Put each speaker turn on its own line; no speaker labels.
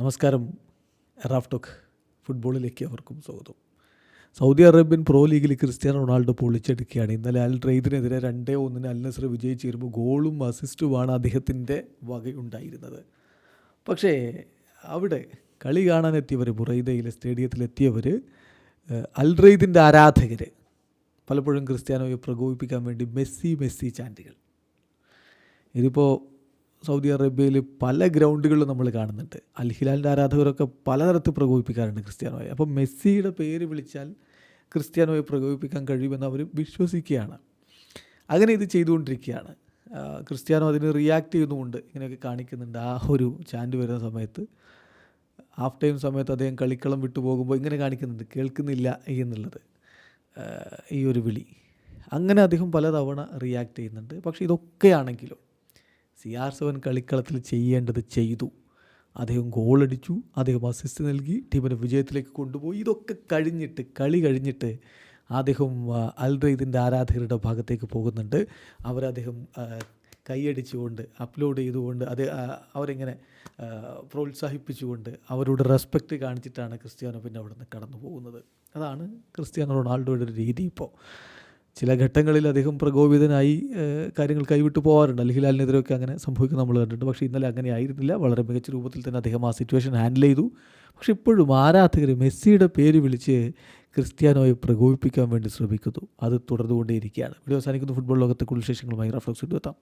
നമസ്കാരം. റാഫ്ടോക്ക് ഫുട്ബോളിലേക്ക് അവർക്കും സ്വാഗതം. സൗദി അറേബ്യൻ പ്രോ ലീഗിൽ ക്രിസ്ത്യാനോ റൊണാൾഡോ പൊളിച്ചെടുക്കുകയാണ്. ഇന്നലെ അൽ റെയ്ദിനെതിരെ രണ്ടേ ഒന്നിന് അൽ നസർ വിജയിച്ച് വരുമ്പോൾ ഗോളും അസിസ്റ്റുമാണ് അദ്ദേഹത്തിന്റെ വകയുണ്ടായിരുന്നത്. പക്ഷേ അവിടെ കളി കാണാനെത്തിയവർ ബുറൈദയിലെ സ്റ്റേഡിയത്തിലെത്തിയവർ അൽ റെയ്ദിന്റെ ആരാധകർ പലപ്പോഴും ക്രിസ്ത്യാനോയെ പ്രകോപിപ്പിക്കാൻ വേണ്ടി മെസ്സി മെസ്സി ചാന്റുകൾ ഇതിപ്പോൾ സൗദി അറേബ്യയിൽ പല ഗ്രൗണ്ടുകളിലും നമ്മൾ കാണുന്നുണ്ട്. അൽ ഹിലാലിന്റെ ആരാധകരൊക്കെ പലതരത്തിൽ പ്രകോപിപ്പിക്കാറുണ്ട് ക്രിസ്ത്യാനോയെ. അപ്പം മെസ്സിയുടെ പേര് വിളിച്ചാൽ ക്രിസ്ത്യാനോയെ പ്രകോപിപ്പിക്കാൻ കഴിയുമെന്ന് അവർ വിശ്വസിക്കുകയാണ്. അങ്ങനെ ഇത് ചെയ്തുകൊണ്ടിരിക്കുകയാണ്. ക്രിസ്ത്യാനോ അതിന് റിയാക്ട് ചെയ്യുന്നുമുണ്ട്. ഇങ്ങനെയൊക്കെ കാണിക്കുന്നുണ്ട്. ആ ഒരു ചാൻഡ് വരുന്ന സമയത്ത് ഹാഫ് ടൈം സമയത്ത് അദ്ദേഹം കളിക്കളം വിട്ടു പോകുമ്പോൾ ഇങ്ങനെ കാണിക്കുന്നുണ്ട്. കേൾക്കുന്നില്ല എന്നുള്ളത്. ഈ ഒരു വിളി. അങ്ങനെ അദ്ദേഹം പലതവണ റിയാക്ട് ചെയ്യുന്നുണ്ട്. പക്ഷേ ഇതൊക്കെയാണെങ്കിലും സി ആർ സെവൻ കളിക്കളത്തിൽ ചെയ്യേണ്ടത് ചെയ്തു. അദ്ദേഹം ഗോളടിച്ചു അദ്ദേഹം അസിസ്റ്റ് നൽകി ടീമിനെ വിജയത്തിലേക്ക് കൊണ്ടുപോയി. ഇതൊക്കെ കഴിഞ്ഞിട്ട് കളി കഴിഞ്ഞിട്ട് അദ്ദേഹം അൽ ആരാധകരുടെ ഭാഗത്തേക്ക് പോകുന്നുണ്ട്. അവരദ്ദേഹം കൈയടിച്ചുകൊണ്ട് അപ്ലോഡ് ചെയ്തുകൊണ്ട് അത് അവരിങ്ങനെ പ്രോത്സാഹിപ്പിച്ചുകൊണ്ട് അവരോട് റെസ്പെക്റ്റ് കാണിച്ചിട്ടാണ് ക്രിസ്ത്യാനോ പിന്നെ അവിടെ നിന്ന് കടന്നു പോകുന്നത് അതാണ് ക്രിസ്ത്യാനോ റൊണാൾഡോയുടെ ഒരു രീതി ഇപ്പോൾ ചില ഘട്ടങ്ങളിൽ അദ്ദേഹം പ്രകോപിതനായി കാര്യങ്ങൾ കൈവിട്ടു പോകാറുണ്ട് അല്ലെങ്കിൽ ഹിലാലിനെതിരെയൊക്കെ അങ്ങനെ സംഭവിക്കുന്നത് നമ്മൾ കണ്ടിട്ടുണ്ട്. പക്ഷേ ഇന്നലെ അങ്ങനെ ആയിരുന്നില്ല. വളരെ മികച്ച രൂപത്തിൽ തന്നെ അദ്ദേഹം ആ സിറ്റുവേഷൻ ഹാൻഡിൽ ചെയ്തു. പക്ഷേ ഇപ്പോഴും ആരാധകർ മെസ്സിയുടെ പേര് വിളിച്ച് ക്രിസ്ത്യാനോയെ പ്രകോപിപ്പിക്കാൻ വേണ്ടി ശ്രമിക്കുന്നു. അത് തുടർന്നുകൊണ്ടേയിരിക്കുകയാണ്. വീഡിയോ അവസാനിക്കുന്ന. ഫുട്ബോൾ ലോകത്തെ കൂടുതൽ വിശേഷങ്ങളുമായി റഫ്ലക്സ് എത്താം.